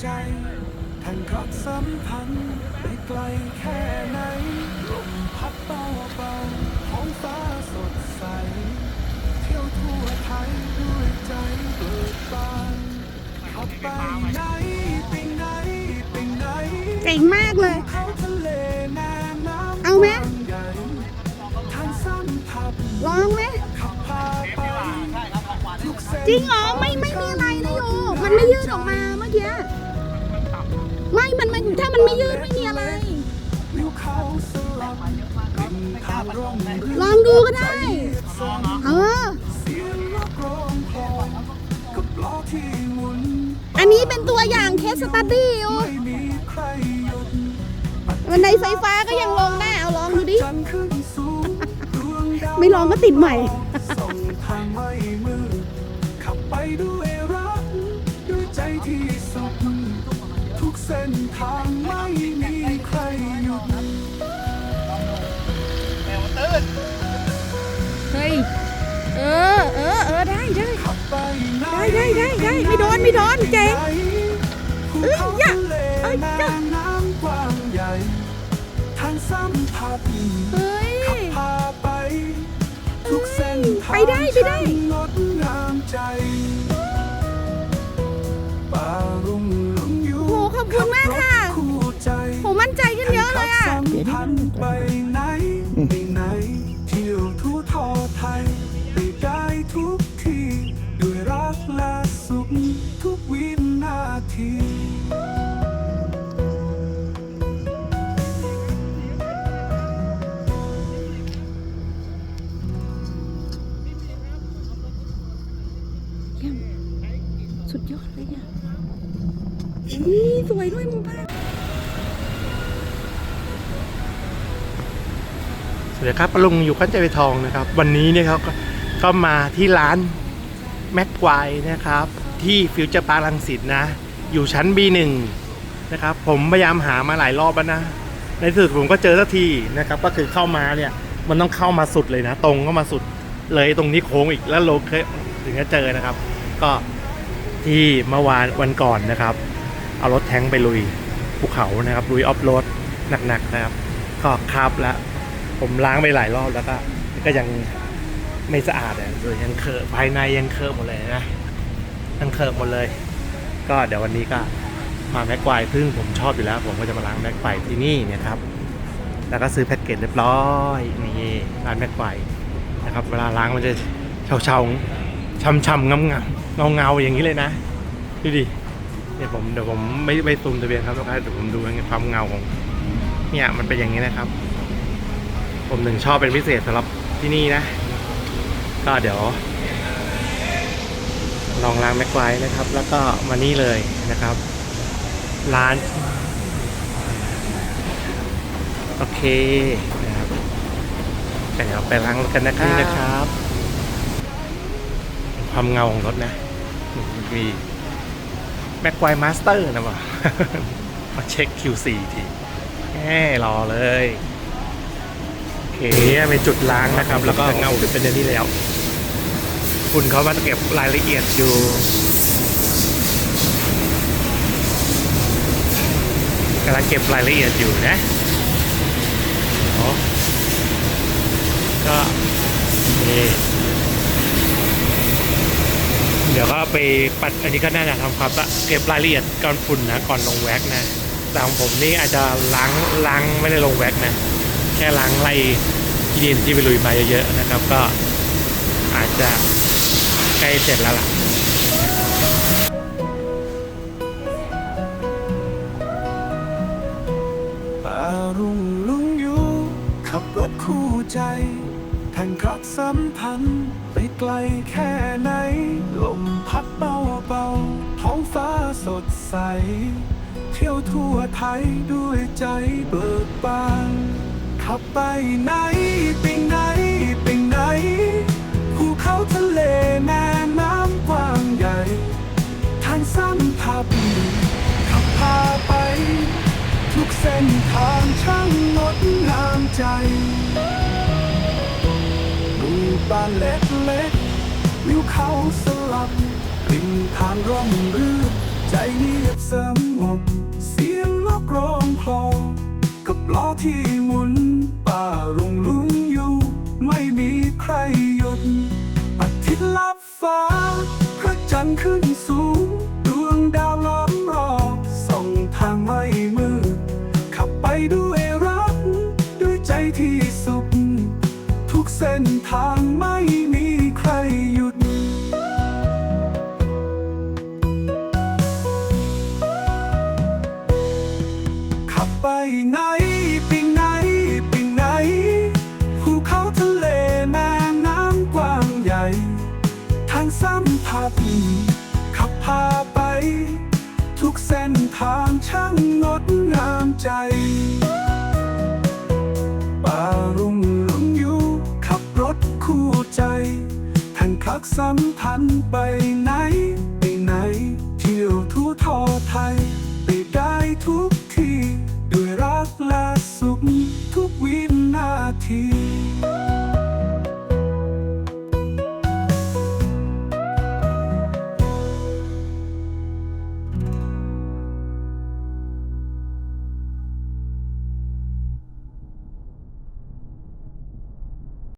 ใจแห่งรักสัมพันธ์ไปไกลแค่ไหนลมพัดเบาเบาๆท้องฟ้าสดใส เที่ยวทั่วไทยด้วยใจเบิกบานขับไปไหนไปไหนไปไหนเจ๋งมากเลย เขาทะเลแน่น้ำเอาไหม กว้งใหญ่ทางสัมผัสลองไหมขับพาไปทุกเส้นจริงเหรอไม่ไม่มีอะไรนะโยมันไม่ยืดออกมาเมื่อกี้ ไม่ มันมันถ้ามันไม่ยืดไม่มีอะไรวิวเขาสลับริมทางร่องลองดูก็ได้ เออเสียงนกร้องคลองกับล้อที่หมุนอันนี้เป็นตัวอย่างเคสสตัดดี้อยู่ไม่มีใครหยุดบันไดไฟฟ้าก็ยังลงได้เอาลองดูดิจันทร์ขึ้นสูงดวงดาวไม่ลองก็ติดใหม่ เส้นทางไม่มีใครหยุดแมวตื้นเฮ้ย เออ เออ เออ ได้ได้ ขับไปไหนได้ได้ได้ได้ไม่โดนไม่โดนเจ๋ง ภูเอ้ยเขาอย่าทะเลเอ้ยย่าแม่น้ำกว้างใหญ่ทางสัมผัสเฮ้ยขับพาไป ทุกเส้นทางไปได้ไปได้ ช่างงดงามใจ เยี่ยม สุดยอดเลยอะนี่สวยด้วยมุมภาพสวัสดีครับปลุงอยู่ขั้นใจไปทองนะครับ วันนี้เนี่ยเขาก็ก็มาที่ร้านแม็กไกวนะครับ ที่ฟิวเจอร์พาร์ลังสิตนะ อยู่ชั้น B1 นะครับผมพยายามหามาหลายรอบแล้วนะ ในที่สุดผมก็เจอสักทีนะครับก็คือเข้ามาเนี่ยมันต้องเข้ามาสุดเลยนะ ตรงเข้ามาสุดเลยตรงนี้โค้งอีกแล้วโลเคถึงจะเจอนะครับ ก็ที่เมื่อวานวันก่อนนะครับ เอารถแท้งไปลุยภูเขานะครับลุยออฟโรดหนักๆนะครับ ก็ครับแล้วผมล้างไปหลายรอบแล้วก็ก็ยังไม่สะอาดอะโดยยังเคอะภายในยังเคอะหมดเลยนะยังเคอะหมดเลย ก็เดี๋ยววันนี้ก็มาแม็กไกวซึ่งผมชอบอยู่แล้ว ผมก็จะมาล้างแม็กไกวที่นี่เนี่ยครับ แล้วก็ซื้อแพ็กเกจเรียบร้อยนี่ร้านแม็กไกวนะครับ เวลาล้างมันจะเฉาเฉาๆช่ำช่ำๆงำงเงาเงาๆอย่างนี้เลยนะดูดิเนี่ยผมเดี๋ยวผมไม่ไม่ซูมทะเบียนครับทุกท่านเดี๋ยวผมดูความเงาของเนี่ยมันเป็นอย่างนี้นะครับ ผมถึงชอบเป็นพิเศษสำหรับที่นี่นะ ก็เดี๋ยว ลองล้างแม็กไว้นะครับ แล้วก็มานี่เลยนะครับ ร้าน โอเคนะครับเดี๋ยวไปล้างรถกันนะครับนี่นะครับ ความเงาของรถนะมีแม็กไวมาสเตอร์นะวะมาเช็ค Q4 ทีแหมรอเลย โอเคเป็นจุดล้างนะครับ แล้วก็เงาขึ้นเป็นอย่างนี้แล้ว คุณเขามาเก็บรายละเอียดอยู่กำลังเก็บรายละเอียดอยู่นะเนาะก็นี่เดี๋ยวก็ไปปัดอันนี้ก็น่าจะทำความสะเก็บรายละเอียดก่อนฝุ่นนะก่อนลงแว็กนะแต่ของผมนี่อาจจะล้างล้างไม่ได้ลงแว็กนะ แค่ล้างไล่ที่ดินที่ไปลุยมาเยอะๆนะครับ ก็อาจจะ ใกล้เสร็จแล้วล่ะป่ารุ่งลุงอยู่ขับรถคู่ใจแห่งรักสัมพันธ์ไปไกลแค่ไหน ลมพัดเบาเบาๆท้องฟ้าสดใส เที่ยวทั่วไทยด้วยใจเบิกบาน ขับไปไหนไปไหนไปไหนภูเขาทะเลแม่ บ้านเล็กๆวิวเขาสลับริมทางร่มรื่นใจเงียบสงบเสียงนกร้องคลองกับล้อที่หมุนป่ารุงรุงอยู่ ไม่มีใครหยุดอาทิตย์ลับฟ้า พระจันทร์ขึ้นสูงดวงดาวล้อมรอบส่องทางไม่มืดขับไปด้วยรัก ด้วยใจที่สุขทุกเส้นทาง ปไหนไปไหนภูเขาทะเลแม่น้ำกว้างใหญ่ ทางสัมผัสขับพาไป ทุกเส้นทางช่างงดงามใจป่ารุ่งลุงอยู่ขับรถคู่ใจแทนคลักสัมพันธ์ไปไหน ที่